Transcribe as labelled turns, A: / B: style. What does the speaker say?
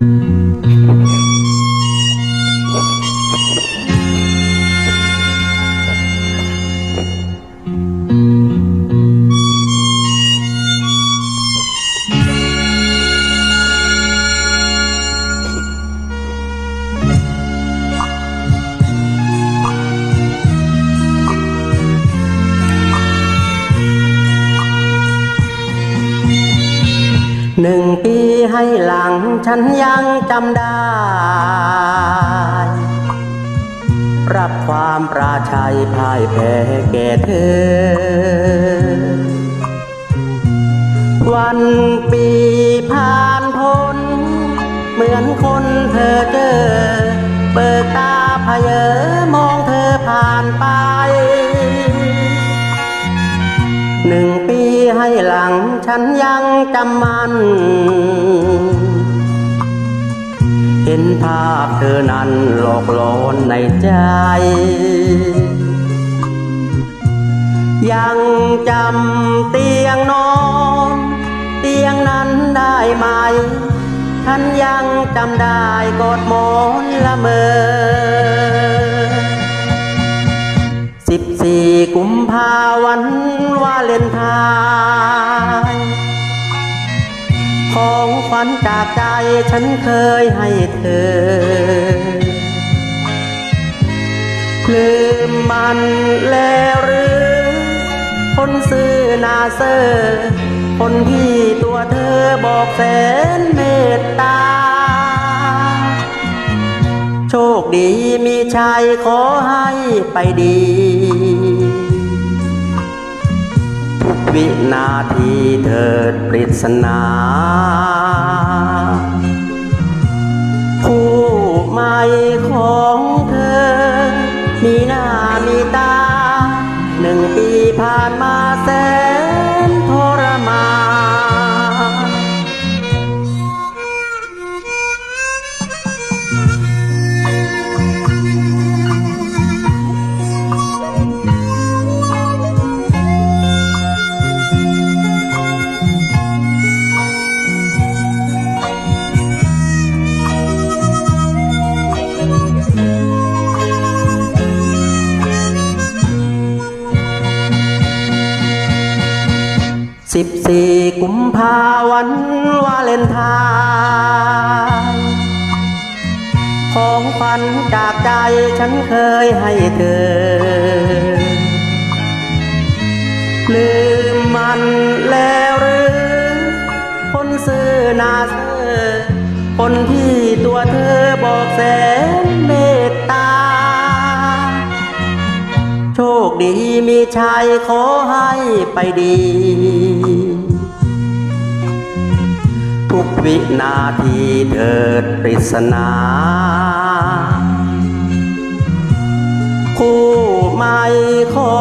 A: Thank you. หนึ่งปีให้หลังฉันยังจำได้ รับความปราชัยพ่ายแพ้แก่เธอ วันปีผ่านพ้น เหมือนคนเธอเจอเปิดตาพเยอมองเธอผ่านไป ฉันยังจำมัน เห็นภาพเธอนั้นหลอกหลอนในใจ ยังจำเตียงนอนเตียงนั้นได้ไหม ฉันยังจำได้กอดหมอนละเมอ ของขวัญจากใจฉันเคยให้เธอ ลืมมันแล้วหรือ คนซื้อนาเซอร์คนที่ตัวเธอบอกแสนเมตตา โชคดีมีชัยขอให้ไปดี วินาทีเถิดปริศนาคู่ไม่ สิบสี่กุมภาวันวาเลนไทน์ของขวัญจากใจฉันเคยให้เธอ ลืมมันแล้วหรือ คนซื้อนาเซอคนที่ตัวเธอบอกแส ดีมีชัยขอให้ไปดี ทุกวินาทีเถิดปริศนาคู่ไม่ขอ